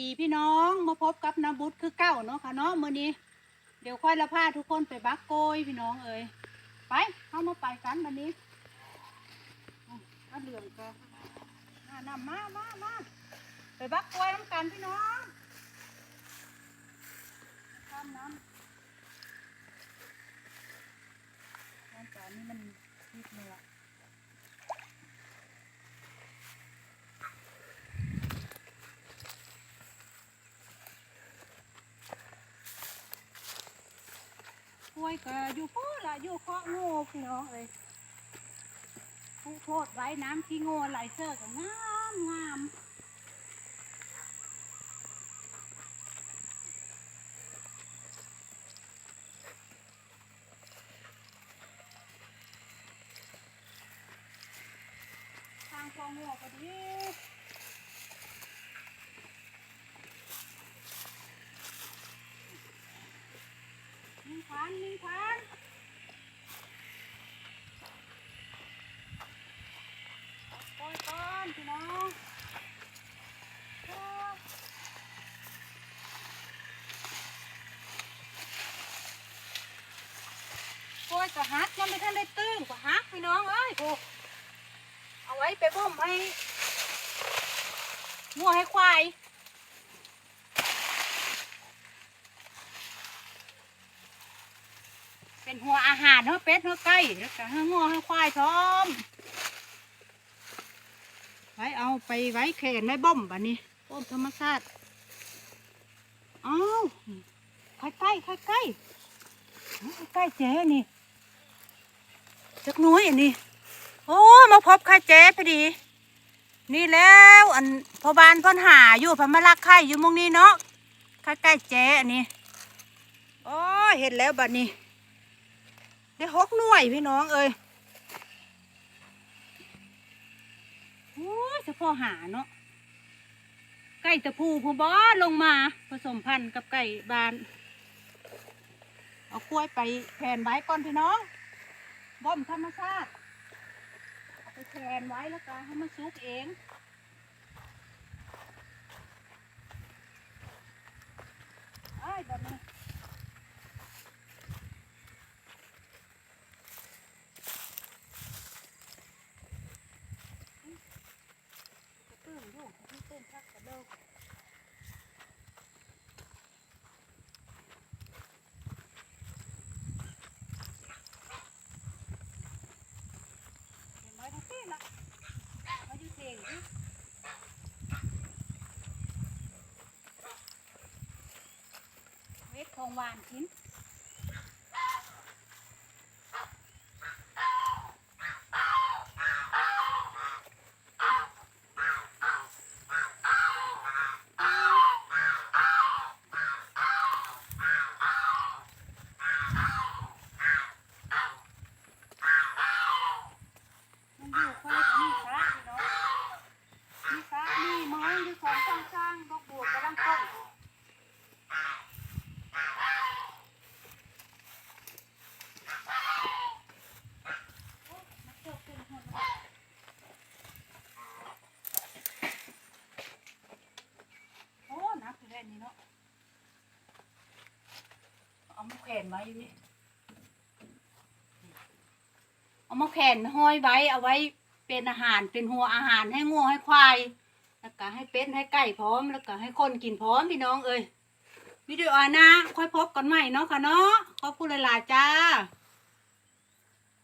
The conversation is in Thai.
ดีพี่น้องมาพบกับนาบุตรคือเก้าเนาะค่ะเนาะมื้อนี้ เดี๋ยวค่อยละพาทุกคนไปบักโกยพี่น้องเอ้ยไปเข้ามาไปกันวันนี้เอาเหลืองก็มานำมามามาไปบักโกยน้ำกันพี่น้องข้ามน้ำน้ำตาลนี่มันพิษเนื้อ วยก็อยู่พ่อละอยู่เคาะง่พี่น้องเอ้ยผู้โทษไว้น้ำที่ง่ไหลเสื้อก็งามงามทางคองโง่ก็ดี นิ่งควันนิ่งควันโอ้ยก้อนพี่น้องโอ้ยโอ้ยก็ฮักยังไม่ทันได้ตื้นก็ฮักพี่น้องเอ้ยโอ้เอาไว้ไปบ่มให้งัวให้ควาย เป็นหัวอาหารเนาะเป็ดเนาะไก่แล้วก็ให้งัวให้ควายพร้อม ไว้เอาไปไว้แขนไว้บ่มบัดนี้บ่มธรรมชาติเอาใกล้ใกล้ใกล้ใกล้ใกล้เจ๊นี่จักน้อยอันนี้โอ้มาพบไข่เจ๊พอดี นี่แล้วอันพอบานพ่นหาอยู่พ่นมาลักไข่อยู่มองนี้เนาะใกล้ใกล้เจ๊อันนี้โอ้เห็นแล้วบัดนี้ ได้หกหน่วยพี่น้องเอ้ยโอ้ยเฉพาะหาเนาะไก่ตะพูผู้บอลงมา ผสมพันธุ์กับไก่บาน เอากล้วยไปแผ่นไว้ก่อนพี่น้องบ่มธรรมชาติเอาไปแผ่นไว้แล้วก็ให้มันสุกเองไอ้ยแบบนี้ กระตื้นอยู่กระ ตื้นชักกระเด้อเห็นไหมทั้งสิ้นละมาอยู่เทงดิเวทของหวานชิ้นอยู่คนละที่ซะพี่น้องมีซะมีไม้อยู่ สองข้างข้างดอกบวกำลังต้นโอ้มันเกิดเป็นหัวมันโอ้นักแค่นี้เนาะเอามาแขวนไว้อยู่นี่เอามาแขวนห้อยไว้เอาไว้เป็นอาหารเป็นหัวอาหารให้งัวให้ควาย แล้วก็ให้เป็ดให้ไก่พร้อม แล้วก็ให้คนกินพร้อมพี่น้องเอ้ยวิดีโอหนะค่อยพบกันใหม่เนาะค่ะเนาะขอบคุณหลายๆจ้า